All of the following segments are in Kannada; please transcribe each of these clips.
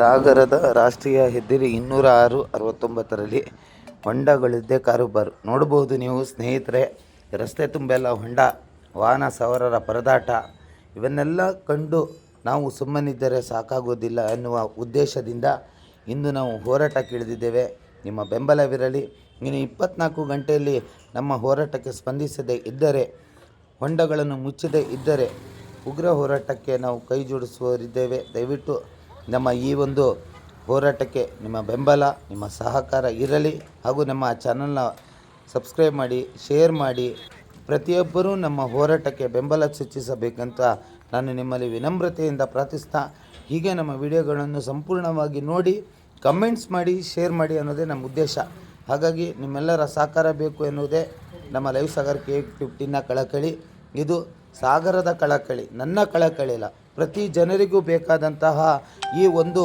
ಸಾಗರದ ರಾಷ್ಟ್ರೀಯ ಹೆದ್ದಾರಿ ಇನ್ನೂರ ಆರು ಅರವತ್ತೊಂಬತ್ತರಲ್ಲಿ ಹೊಂಡಗಳಿದ್ದೇ ಕಾರುಬಾರು. ನೋಡಬಹುದು ನೀವು ಸ್ನೇಹಿತರೆ, ರಸ್ತೆ ತುಂಬೆಲ್ಲ ಹೊಂಡ, ವಾಹನ ಸವಾರರ ಪರದಾಟ, ಇವನ್ನೆಲ್ಲ ಕಂಡು ನಾವು ಸುಮ್ಮನಿದ್ದರೆ ಸಾಕಾಗೋದಿಲ್ಲ ಎನ್ನುವ ಉದ್ದೇಶದಿಂದ ಇಂದು ನಾವು ಹೋರಾಟಕ್ಕೆ ಇಳಿದಿದ್ದೇವೆ ನಿಮ್ಮ ಬೆಂಬಲವಿರಲಿ. ಇನ್ನು ಇಪ್ಪತ್ನಾಲ್ಕು ಗಂಟೆಯಲ್ಲಿ ನಮ್ಮ ಹೋರಾಟಕ್ಕೆ ಸ್ಪಂದಿಸದೇ ಇದ್ದರೆ, ಹೊಂಡಗಳನ್ನು ಮುಚ್ಚದೇ ಇದ್ದರೆ ಉಗ್ರ ಹೋರಾಟಕ್ಕೆ ನಾವು ಕೈ ಜೋಡಿಸುವವರಿದ್ದೇವೆ. ದಯವಿಟ್ಟು ನಮ್ಮ ಈ ಒಂದು ಹೋರಾಟಕ್ಕೆ ನಿಮ್ಮ ಬೆಂಬಲ, ನಿಮ್ಮ ಸಹಕಾರ ಇರಲಿ ಹಾಗೂ ನಮ್ಮ ಚಾನಲ್ನ ಸಬ್ಸ್ಕ್ರೈಬ್ ಮಾಡಿ ಶೇರ್ ಮಾಡಿ, ಪ್ರತಿಯೊಬ್ಬರೂ ನಮ್ಮ ಹೋರಾಟಕ್ಕೆ ಬೆಂಬಲ ಸೂಚಿಸಬೇಕಂತ ನಾನು ನಿಮ್ಮಲ್ಲಿ ವಿನಮ್ರತೆಯಿಂದ ಪ್ರಾರ್ಥಿಸ್ತಾ, ಹೀಗೆ ನಮ್ಮ ವಿಡಿಯೋಗಳನ್ನು ಸಂಪೂರ್ಣವಾಗಿ ನೋಡಿ ಕಮೆಂಟ್ಸ್ ಮಾಡಿ ಶೇರ್ ಮಾಡಿ ಅನ್ನೋದೇ ನಮ್ಮ ಉದ್ದೇಶ. ಹಾಗಾಗಿ ನಿಮ್ಮೆಲ್ಲರ ಸಹಕಾರ ಬೇಕು ಎನ್ನುವುದೇ ನಮ್ಮ ಲೈವ್ ಸಾಗರ್ ಕೆ ಫಿಫ್ಟೀನ ಕಳಕಳಿ. ಇದು ಸಾಗರದ ಕಳಕಳಿ, ನನ್ನ ಕಳಕಳಿ ಅಲ್ಲ, ಪ್ರತಿ ಜನರಿಗೂ ಬೇಕಾದಂತಹ ಈ ಒಂದು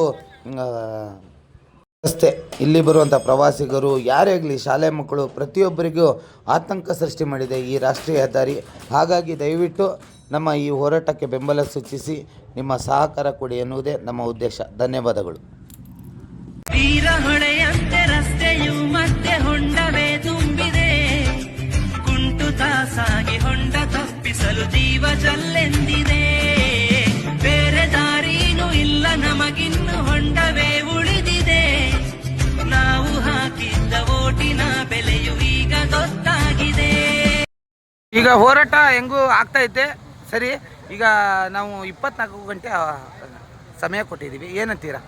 ರಸ್ತೆ. ಇಲ್ಲಿ ಬರುವಂಥ ಪ್ರವಾಸಿಗರು, ಯಾರೇ ಆಗಲಿ, ಶಾಲೆ ಮಕ್ಕಳು, ಪ್ರತಿಯೊಬ್ಬರಿಗೂ ಆತಂಕ ಸೃಷ್ಟಿ ಮಾಡಿದೆ ಈ ರಾಷ್ಟ್ರೀಯ ಹೆದ್ದಾರಿ. ಹಾಗಾಗಿ ದಯವಿಟ್ಟು ನಮ್ಮ ಈ ಹೋರಾಟಕ್ಕೆ ಬೆಂಬಲ ಸೂಚಿಸಿ, ನಿಮ್ಮ ಸಹಕಾರ ಕೊಡಿ ಎನ್ನುವುದೇ ನಮ್ಮ ಉದ್ದೇಶ. ಧನ್ಯವಾದಗಳು. ಈಗ ಹೋರಾಟ ಹೆಂಗೂ ಆಗ್ತಾ ಐತೆ ಸರಿ, ಈಗ ನಾವು ಇಪ್ಪತ್ನಾಲ್ಕು ಗಂಟೆ ಸಮಯ ಕೊಟ್ಟಿದ್ದೀವಿ. ಏನಂತೀರಾ?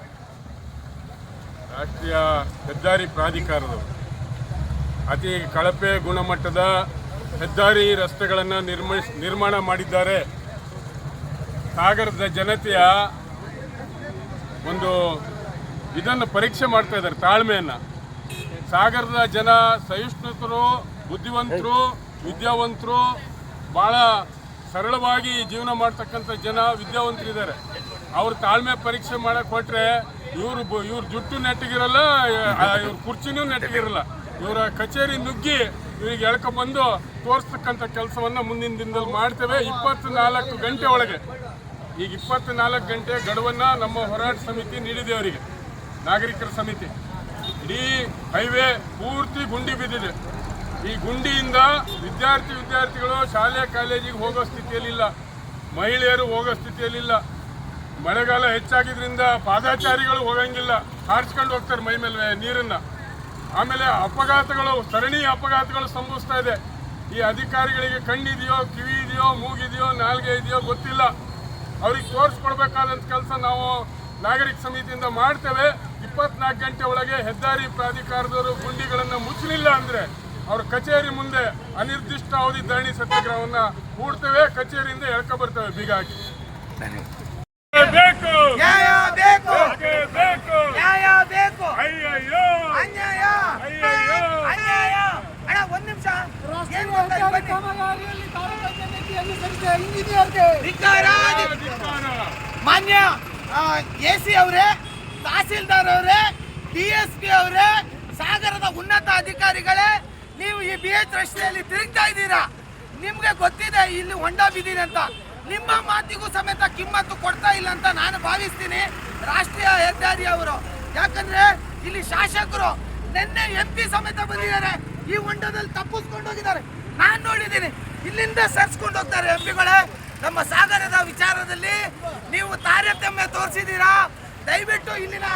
ರಾಷ್ಟ್ರೀಯ ಹೆದ್ದಾರಿ ಪ್ರಾಧಿಕಾರದವರು, ಅತಿ ಕಳಪೆ ಗುಣಮಟ್ಟದ ಹೆದ್ದಾರಿ ರಸ್ತೆಗಳನ್ನು ನಿರ್ಮಿಸ್ ನಿರ್ಮಾಣ ಮಾಡಿದ್ದಾರೆ. ಸಾಗರದ ಜನತೆಯ ಒಂದು ಇದನ್ನು ಪರೀಕ್ಷೆ ಮಾಡ್ತಾ ಇದ್ದಾರೆ, ತಾಳ್ಮೆಯನ್ನು. ಸಾಗರದ ಜನ ಸಹಿಷ್ಣುತರು, ಬುದ್ಧಿವಂತರು ವಿದ್ಯಾವಂತರು ಭಾಳ ಸರಳವಾಗಿ ಜೀವನ ಮಾಡ್ತಕ್ಕಂಥ ಜನ ವಿದ್ಯಾವಂತರಿದ್ದಾರೆ. ಅವ್ರ ತಾಳ್ಮೆ ಪರೀಕ್ಷೆ ಮಾಡಕ್ಕೆ ಕೊಟ್ರೆ ಇವರು ಇವ್ರ ಜುಟ್ಟು ನೆಟ್ಟಗಿರಲ್ಲ ಇವ್ರ ಕುರ್ಚಿನೂ ನೆಟ್ಟಗಿರಲ್ಲ. ಇವರ ಕಚೇರಿ ನುಗ್ಗಿ ಇವ್ರಿಗೆ ಎಳ್ಕೊಂಬಂದು ತೋರಿಸ್ತಕ್ಕಂಥ ಕೆಲಸವನ್ನು ಮುಂದಿನ ದಿನದಲ್ಲಿ ಮಾಡ್ತೇವೆ. ಇಪ್ಪತ್ನಾಲ್ಕು ಗಂಟೆ ಒಳಗೆ. ಈಗ ಇಪ್ಪತ್ನಾಲ್ಕು ಗಂಟೆ ಗಡುವನ್ನು ನಮ್ಮ ಹೋರಾಟ ಸಮಿತಿ ನೀಡಿದೆ ಅವರಿಗೆ. ನಾಗರಿಕರ ಸಮಿತಿ. ಇಡೀ ಹೈವೇ ಪೂರ್ತಿ ಗುಂಡಿ ಬಿದ್ದಿದೆ. ಈ ಗುಂಡಿಯಿಂದ ವಿದ್ಯಾರ್ಥಿ ವಿದ್ಯಾರ್ಥಿಗಳು ಶಾಲೆ, ಕಾಲೇಜಿಗೆ ಹೋಗೋ ಸ್ಥಿತಿಯಲ್ಲಿಲ್ಲ. ಮಹಿಳೆಯರು ಹೋಗೋ ಸ್ಥಿತಿಯಲ್ಲಿಲ್ಲ. ಮಳೆಗಾಲ ಹೆಚ್ಚಾಗಿದ್ರಿಂದ ಪಾದಾಚಾರಿಗಳು ಹೋಗಂಗಿಲ್ಲ. ಹಾರಿಸ್ಕೊಂಡು ಹೋಗ್ತಾರೆ ಮೈ ಮೇಲೆ ನೀರನ್ನ. ಆಮೇಲೆ ಅಪಘಾತಗಳು, ಸರಣಿ ಅಪಘಾತಗಳು ಸಂಭವಿಸ್ತಾ ಇದೆ. ಈ ಅಧಿಕಾರಿಗಳಿಗೆ ಕಣ್ಣಿದೆಯೋ ಕಿವಿ ಇದೆಯೋ ಮೂಗಿದೆಯೋ, ನಾಲ್ಗೆ ಇದೆಯೋ ಗೊತ್ತಿಲ್ಲ. ಅವ್ರಿಗೆ ತೋರಿಸ್ಕೊಡ್ಬೇಕಾದಂಥ ಕೆಲಸ ನಾವು ನಾಗರಿಕ ಸಮಿತಿಯಿಂದ ಮಾಡ್ತೇವೆ. ಇಪ್ಪತ್ನಾಲ್ಕು ಗಂಟೆ ಒಳಗೆ ಹೆದ್ದಾರಿ ಪ್ರಾಧಿಕಾರದವರು ಗುಂಡಿಗಳನ್ನು ಮುಚ್ಚಲಿಲ್ಲ ಅಂದ್ರೆ ಅವ್ರ ಕಚೇರಿ ಮುಂದೆ ಅನಿರ್ದಿಷ್ಟ ಅವಧಿ ಧರಣಿ ಸತ್ಯಾಗ್ರಹವನ್ನ ಹೂಡ್ತೇವೆ ಕಚೇರಿಯಿಂದ ಎಳ್ಕೊ ಬರ್ತೇವೆ ಬೀಗ ಹಾಕಿ. ಬೇಕು. ಬೇಕು. ಬೇಕೇ ಬೇಕು. ನ್ಯಾಯ ಬೇಕು. ಅಯ್ಯಯ್ಯೋ. ಅನ್ಯಾಯ. ಅಯ್ಯಯ್ಯೋ. ಅನ್ಯಾಯ. ಅಣ್ಣ ಒಂದ್ ನಿಮಿಷ. ಏನ್ ಗೊತ್ತಾ? ಬನ್ನಿ. ಧಿಕ್ಕಾರ, ಧಿಕ್ಕಾರ. ಧಿಕ್ಕಾರ. ಮಾನ್ಯ ಎ ಸಿ ಅವರೇ ತಹಸೀಲ್ದಾರ್ ಅವರೇ ಡಿ ಎಸ್ ಪಿ ಅವರೇ ಸಾಗರದ ಉನ್ನತ ಅಧಿಕಾರಿಗಳೇ ನೀವು ಈ ಬಿ ಎಚ್ ರಸ್ತೆಯಲ್ಲಿ ತಿರುಗ್ತಾ ಇದ್ದೀರಾ? ನಿಮ್ಗೆ ಗೊತ್ತಿದೆ, ಇಲ್ಲಿ ಹೊಂಡ ಬಿದ್ದೀನಿ ಅಂತ. ನಿಮ್ಮ ಮಾತಿಗೂ ಸಮೇತ ಕಿಮ್ಮತ್ತು ಕೊಡ್ತಾ ಇಲ್ಲ ಅಂತ ನಾನು ಭಾವಿಸ್ತೀನಿ. ರಾಷ್ಟ್ರೀಯ ಹೆದ್ದಾರಿ ಅವರು. ಯಾಕಂದ್ರೆ ಇಲ್ಲಿ ಶಾಸಕರು ನಿನ್ನೆ ಎಂ ಪಿ ಸಮೇತ ಬಂದಿದ್ದಾರೆ. ಈ ಹೊಂಡದಲ್ಲಿ ತಪ್ಪಿಸ್ಕೊಂಡು ಹೋಗಿದ್ದಾರೆ. ನಾನು ನೋಡಿದ್ದೀನಿ. ಇಲ್ಲಿಂದ ಸರ್ಸ್ಕೊಂಡು ಹೋಗ್ತಾರೆ ಎಂ ಪಿಗಳೇ ನಮ್ಮ ಸಾಗರದ ವಿಚಾರದಲ್ಲಿ ನೀವು ತಾರತಮ್ಯ ತೋರಿಸಿದ್ದೀರಾ? ದಯವಿಟ್ಟು ಇಲ್ಲಿನ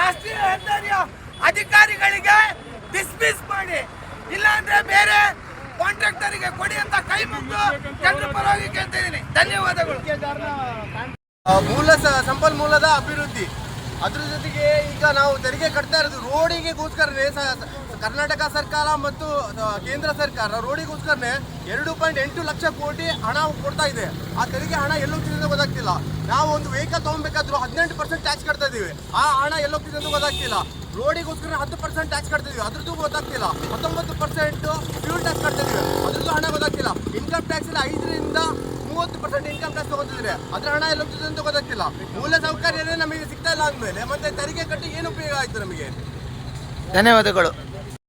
ರಾಷ್ಟ್ರೀಯ ಹೆದ್ದಾರಿಯ ಅಧಿಕಾರಿಗಳಿಗೆ ಡಿಸ್ಮಿಸ್ ಮಾಡಿ. ಇಲ್ಲಾಂದ್ರೆ ಬೇರೆ ಕಾಂಟ್ರಾಕ್ಟರಿಗೆ ಕೊಡಿ ಅಂತ ಕೈ ಮುಗಿದು ಜನರ ಪರವಾಗಿ ಕೇಳ್ತಿದ್ದೀನಿ ಧನ್ಯವಾದಗಳು. ಮೂಲ ಸಂಪನ್ಮೂಲದ ಅಭಿವೃದ್ಧಿ. ಅದ್ರ ಜೊತೆಗೆ ಈಗ ನಾವು ತೆರಿಗೆ ಕಟ್ತಾ ಇರೋದು ರೋಡಿಗೆಗೋಸ್ಕರನೇ, ಸ- ಸ- ಕರ್ನಾಟಕ ಸರ್ಕಾರ ಮತ್ತು ಕೇಂದ್ರ ಸರ್ಕಾರ ರೋಡಿಗೋಸ್ಕರನೇ ಎರಡು ಪಾಯಿಂಟ್ ಎಂಟು ಲಕ್ಷ ಕೋಟಿ ಹಣ ಕೊಡ್ತಾ ಇದೆ. ಆ ತೆರಿಗೆ ಹಣ ಎಲ್ಲೋಗ್ತಿದೆ ಅಂತ ಗೊತ್ತಾಗ್ತಿಲ್ಲ. ನಾವು ಒಂದು ವೆಹಿಕಲ್ ತಗೊಬೇಕಾದ್ರೂ ಹದಿನೆಂಟು ಪರ್ಸೆಂಟ್ ಟ್ಯಾಕ್ಸ್ ಕಟ್ತಾ ಇದೀವಿ. ಆ ಹಣ ಎಲ್ಲೋ ಅಂತ ಗೊತ್ತಾಗ್ತಿಲ್ಲ. ರೋಡಿಗೋಸ್ಕರ ಹತ್ತು ಪರ್ಸೆಂಟ್ ಟ್ಯಾಕ್ಸ್ ಕಟ್ತಿದ್ವಿ. ಅದ್ರದ್ದು ಗೊತ್ತಾಗ್ತಿಲ್ಲ. ಹತ್ತೊಂಬತ್ತು ಪರ್ಸೆಂಟ್ ಫ್ಯೂಲ್ ಟ್ಯಾಕ್ಸ್ ಕಟ್ತಿದ್ವಿ. ಅದ್ರದ್ದು ಹಣ ಗೊತ್ತಾಗ್ತಿಲ್ಲ. ಇನ್ಕಮ್ ಟ್ಯಾಕ್ಸ್ ಅಲ್ಲಿ ಐದರಿಂದ ಮೂವತ್ತು ಪರ್ಸೆಂಟ್ ಇನ್ಕಮ್ ಟ್ಯಾಕ್ಸ್ ತಗೋತಿದ್ರೆ ಅದ್ರ ಹಣ ಎಲ್ಲ ಅಂತ ಗೊತ್ತಾಗ್ತಿಲ್ಲ. ಮೂಲ ಸೌಕರ್ಯನೇ ನಮಗೆ ಸಿಗ್ತಾ ಇಲ್ಲ ಅಂದ್ಮೇಲೆ ಮತ್ತೆ ತೆರಿಗೆ ಕಟ್ಟಿ ಏನು ಉಪಯೋಗ ಆಯ್ತು ನಮಗೆ? ಧನ್ಯವಾದಗಳು.